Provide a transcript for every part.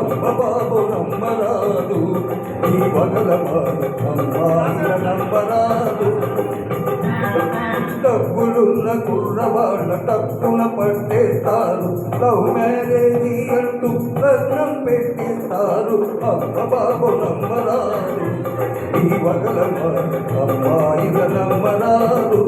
ఈ బాబు ఈ నమ్మరాదు ఈ వగల నమ్మరాదు డబ్బులున్న కుర్రవాళ్ళ డబ్బున పట్టేస్తారు లవ్ మ్యారేజీ అంటూ రత్నం పెట్టేస్తారు అమ్మ బాబు నమ్మరాదు ఈ వగల అమ్మాయిల నమ్మరాదు.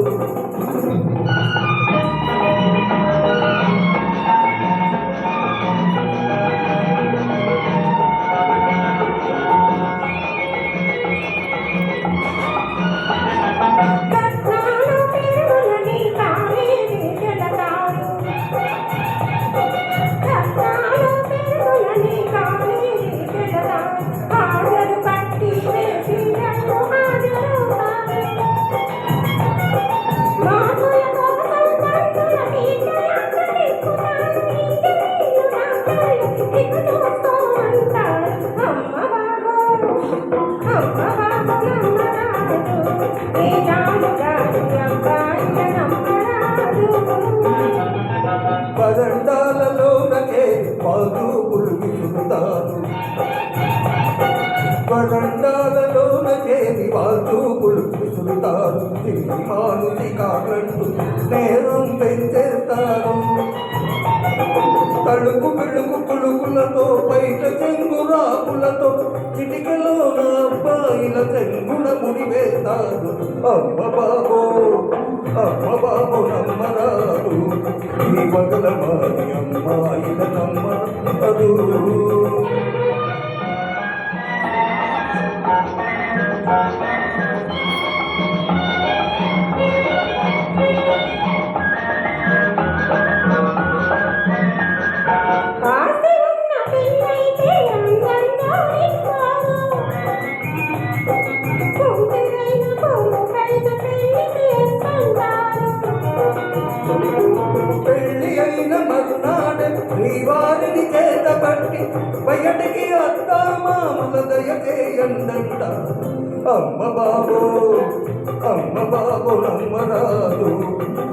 వాదూపులు విసురుతారు మానుసి కాకంటూ నేరం పెంచేస్తారు తడుకు పిడుకు పులుకులతో బయట చెంగు రాకులతో చిటికలో నా అబ్బాయిల చెంగుడ ముడివేస్తారు అమ్మ బాబో అమ్మ బాబో నమ్మరాదు ఈ వగల మాది అమ్మాయిల నమ్మరాదు Thank you. మరునాడే వారిని చేత పట్టి బయటికి అత్తా మామల దయచేయండంట. అమ్మ బాబో అమ్మ బాబో నమ్మరాదు.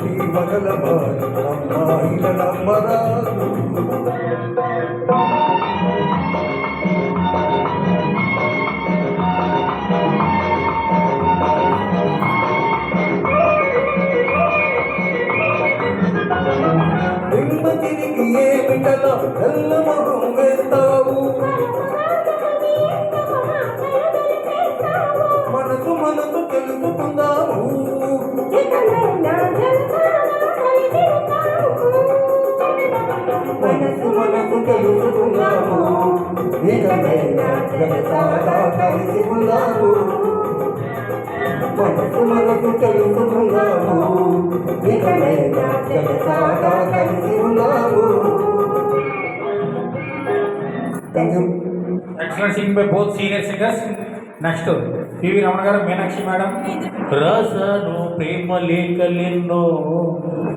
ఈ మగల మారి అమ్మాయిల నమ్మరాదు. దిమ్మ తిరిగి ఏమిటలా నల్ల మొహం వేస్తావు? మనసు మనసు తెలుసుకుందాము. మనసు మనసు తెలుసుకుందాము. కలిసి ఉన్నాము మనసు మనసు తెలుసుకుందాము. నిజమైన జగతాగా Excellent singing by both senior singers. Next, PV Ramana garu Meenakshi madam రాసాను ప్రేమ లేఖలెన్నో